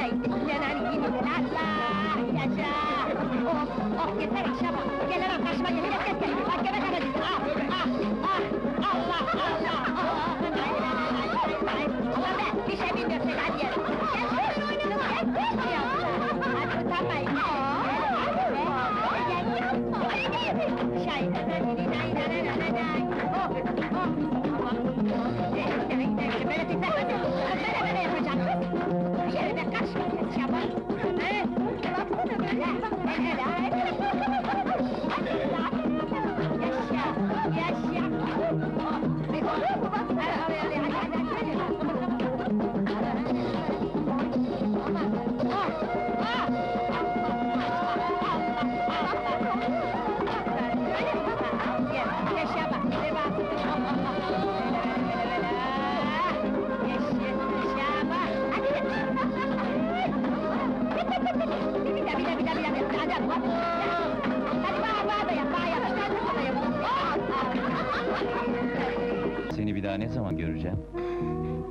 nay, nanani, Allah, yaşa! Oh, oh, yeter akşama! Gel hemen karşıma gel, gel, gel, gel! Bak göbek aracısın, ah, ah, ah! Allah, Allah! Daha ne zaman göreceğim?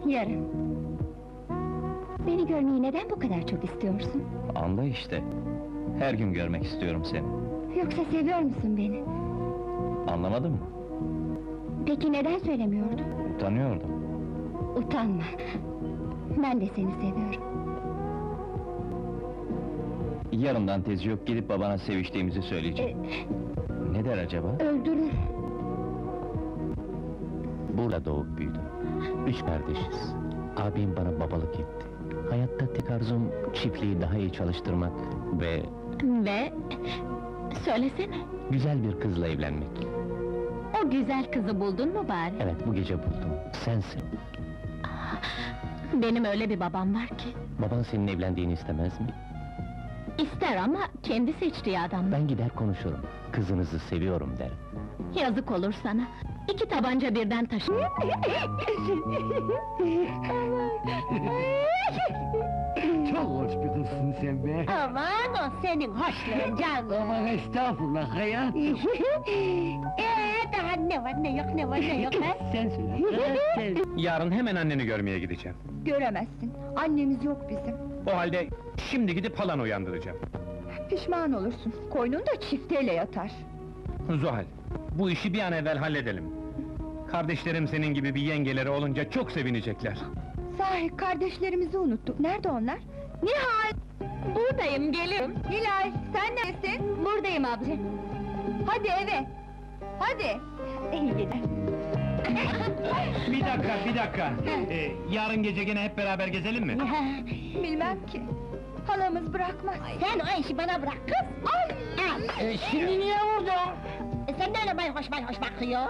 Yarın. Beni görmeyi neden bu kadar çok istiyorsun? Anla işte. Her gün görmek istiyorum seni. Yoksa seviyor musun beni? Anlamadın mı? Peki neden söylemiyordun? Utanıyordum. Utanma. Ben de seni seviyorum. Yarından tezi yok gidip babana seviştiğimizi söyleyeceğim. Ne der acaba? Öldürür. Burada doğup büyüdüm. Üç kardeşiz. Abim bana babalık etti. Hayatta tek arzum çiftliği daha iyi çalıştırmak ve Ve... Söylesene. güzel bir kızla evlenmek. O güzel kızı buldun mu bari? Evet bu gece buldum. Sensin. Benim öyle bir babam var ki. Baban senin evlendiğini istemez mi? İster ama kendi seçtiği adam. Ben gider konuşurum. Kızınızı seviyorum derim. Yazık olur sana. İki tabanca birden taşı. Çok hoş bir kızsın sen be. Aman o senin hoşluğun canım. Aman estağfurullah hayat. Ee daha ne var ne yok ne var ne yok ha? sen söyle. sen. Yarın hemen anneni görmeye gideceğim. Göremezsin. Annemiz yok bizim. O halde şimdi gidip halanı uyandıracağım. Pişman olursun. Koynunda çifteyle yatar. Zuhal, bu işi bir an evvel halledelim. Kardeşlerim senin gibi bir yengeleri olunca çok sevinecekler. Sahi kardeşlerimizi unuttuk. Nerede onlar? Nihal! Buradayım geliyorum. Hilal, sen neredesin? Buradayım abla. Hadi eve. Hadi. İyi gider. Bir dakika, bir dakika. Ee, yarın gece gene hep beraber gezelim mi? Bilmem ki. Halamız bırakmaz. Sen o işi bana bırak kız. Ay! Ee, şimdi niye orada? E sen de öyle bayhoş bayhoş bakıyor.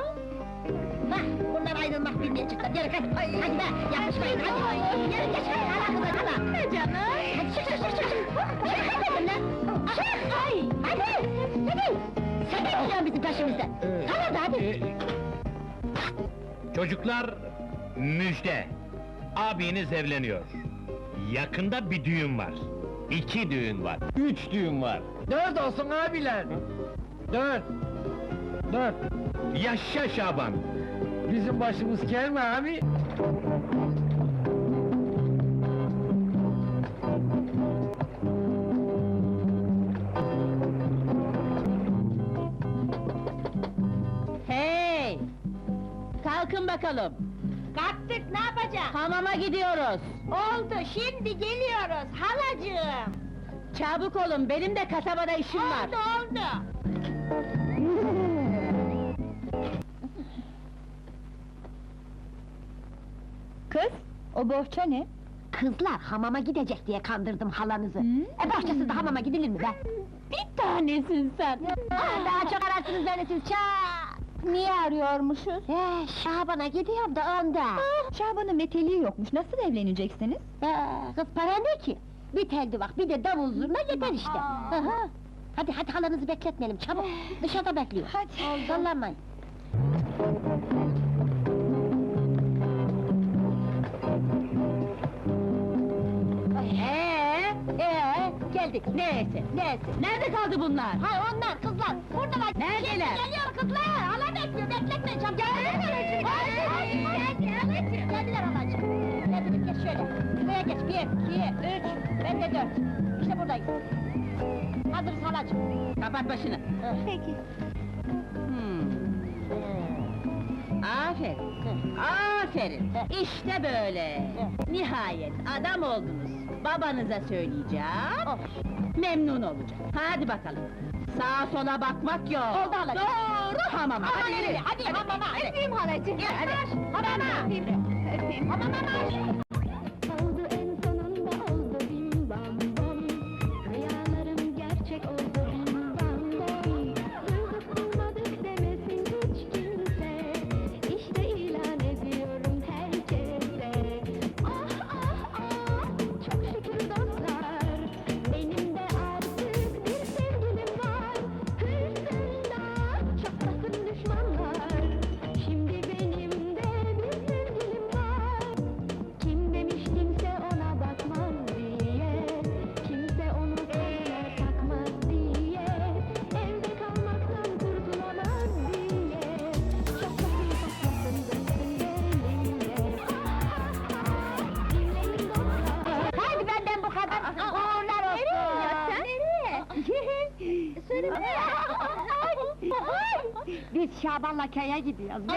Bak, bunlar ayrılmak bilmeye çıktı. Yürü kız, hadi be, yapışmayın, hadi. Yürü geç, hadi, hala kızı, hala. Ne canım? Hadi çık, çık, çık, çık, çık. Çık dedim lan. Çık, ay, hadi, hadi. Sen de geliyorsun bizim peşimizden. Hadi, hadi. Çocuklar, müjde! Abiniz evleniyor. Yakında bir düğün var. İki düğün var. Üç düğün var. Dört olsun abiler. Dört. Dört. Yaşa Şaban! Bizim başımız gelme abi. Hey! Kalkın bakalım. Kalktık, ne yapacağız? Hamama gidiyoruz. Oldu, şimdi geliyoruz, halacığım. Çabuk olun, benim de kasabada işim var. Oldu, oldu. Kız, o bohça ne? Kızlar hamama gidecek diye kandırdım halanızı. E bahçesiz de hamama gidilir mi be? Bir tanesin sen! Aa, daha çok ararsınız beni siz, çaa! Niye arıyormuşuz? Ee, Şaban'a gidiyorum da onda. Şaban'ın meteliği yokmuş. Nasıl evleneceksiniz? Ee, kız para ne ki? Bir teldi bak, bir de davul zurna yeter işte. Aha. Hadi hadi halanızı bekletmeyelim, çabuk! Dışarıda bekliyor. Hadi. Sallanmayın. Geldik. Neyse, neyse. Nerede kaldı bunlar? Ha onlar kızlar. Buradalar. Neredeler? Geliyor kızlar. Hala bekliyor. Bekletmeyin çabuk. Geldiler anacığım. Hadi hadi hadi. Geldiler anacığım. Geldiler geç şöyle. Şuraya geç. Bir, iki, üç. Ben de dört. İşte buradayız. Hazırız halacığım. Kapat başını. Peki. Hmm. Aferin. Aferin. İşte böyle. Nihayet adam oldunuz. Babanıza söyleyeceğim. Memnun olacak. Hadi bakalım. Sağa sola bakmak yok. Oldu halacığım. Doğru hamama. Aman Hadi hadi hamama, hadi. Öpeyim halacığım. Gel, hadi. Hamama. Öpeyim. Öpeyim. Hamama. Oldu Söyle Biz Şaban'la köye gidiyoruz. be.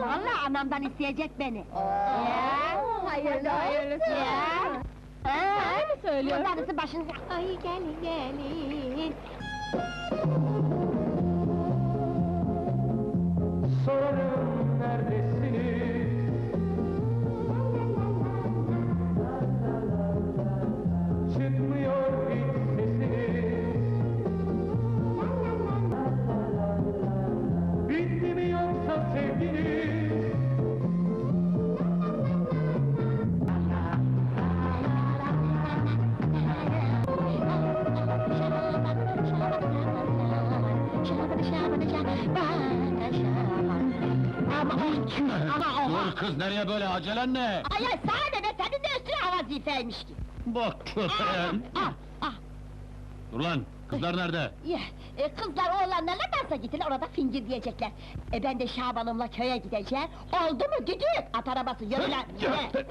Vallahi anamdan isteyecek beni. Ya. Hayırlı hayırlısı. Ya. Öyle mi söylüyorsun? Darısı başınıza. Ay gelin gelin. Sorarım Ama ama oha! kız nereye böyle acelen ne? Ay ay sade be senin de üstüne vazifeymiş ki. Bak Ah ah! Dur lan kızlar nerede? Ya, e, kızlar oğlanlarla dansa gittiler orada fingir diyecekler. E ben de Şaban'ımla köye gideceğim. Oldu mu düdük? At arabası yürü lan! Yürü.